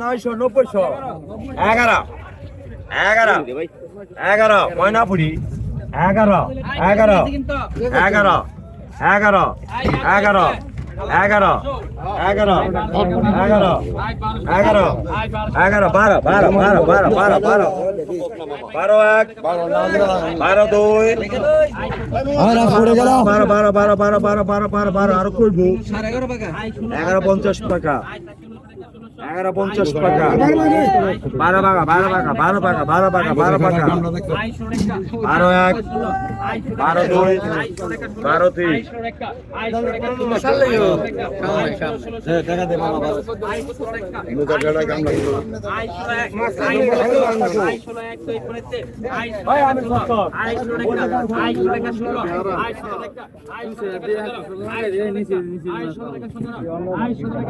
নয়শো নব্বইশো। এগারো। এগারো। এগারো। ময়নাপুরি। এগারো। এগারো। এগারো। এগারো। এগারো। এগারো। এগারো। এগারো। এগারো। এগারো। বারো। বারো। বারো। বারো। বারো। বারো। বারো এক। বারো দুই। বারো বারো বারো বারো বারো বারো বারো বারো। আরও করব এগারো পঞ্চাশ টাকা।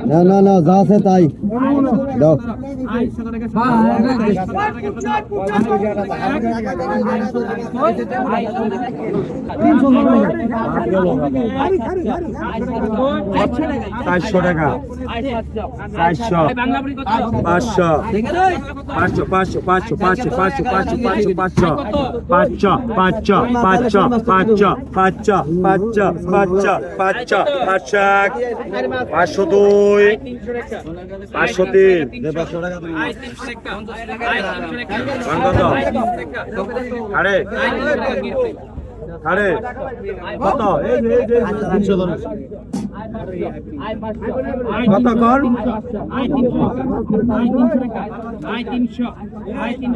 না না না যা আছে তাই। চারশো টাকা চারশো পাঁচশো পাঁচশো পাঁচশো পাঁচশো পাঁচশো পাঁচশো পাঁচশো পাঁচশো পাঁচশো পাঁচশো পাঁচশো পাঁচশো পাঁচশো পাঁচশো পাঁচশো পাঁচশো পাঁচশো পাঁচশো দুই পাঁচশো তিন পাঁচশো টাকা আরে কত কর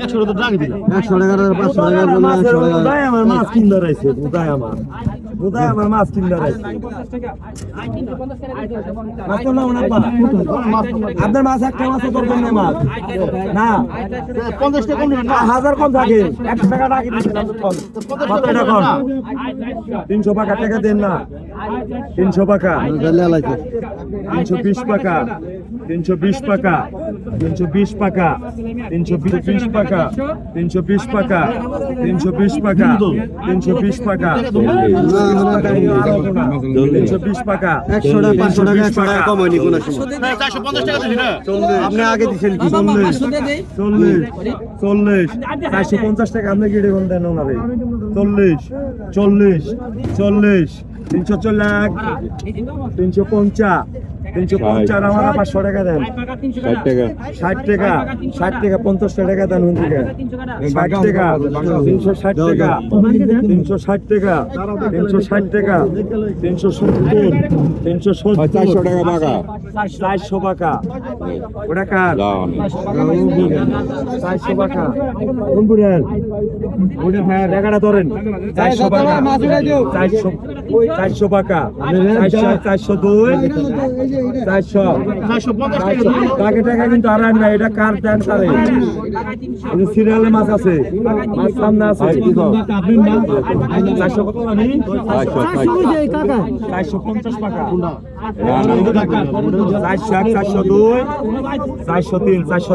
একশো টাকা পাঁচশো টাকার জন্য একশো টাকা আমার মাছ কিনতে আমার। আমার মাছ কিনতে। আপনার মাছ একটা মাছ তোর জন্য মাছ। না। পঞ্চাশ টাকা না, হাজার কম থাকে। একশো টাকা তিনশো টাকা টাকা দেন না। তিনশো টাকা তিনশো বিশ টাকা তিনশো বিশ টাকা তিনশো বিশ টাকা তিনশো বিশ টাকা তিনশো বিশ টাকা তিনশো বিশ টাকা তিনশো বিশ টাকা তিনশো বিশ টাকা একশো টাকা পাঁচশো টাকা একশো টাকা কম হয়নি কোনো আপনি আগে দিচ্ছেন কি? চল্লিশ। চল্লিশ। চল্লিশ। চারশো পঞ্চাশ টাকা আপনি কি রেগুন দেন ওনারে। চল্লিশ। চল্লিশ। চল্লিশ। তিনশো চল্লিশ তিনশো পঞ্চাশ। তিনশো পঞ্চাশ আমার পাঁচশো টাকা দেন। ষাট টাকা ষাট টাকা। পঞ্চাশ টাকা দেন থেকে। ষাট টাকা তিনশো ষাট টাকা তিনশো ষাট টাকা তিনশো ষাট টাকা তিনশো সত্তর তিনশো সত্তর। চারশো টাকা চারশো ওটা কার? চারশো ওটা হ্যাঁ টাকাটা ধরেন। চারশো টাকা চারশো চারশো টাকা চারশো চারশো দুই। চারশো টাকা টাকা কিন্তু আর আনবে এটা কার দেন তারে? সিরিয়ালে মাছ আছে মাছ সামনে আছে চারশো কত চারশো পঞ্চাশ টাকা চারশো এক চারশো দুই চারশো তিন চারশো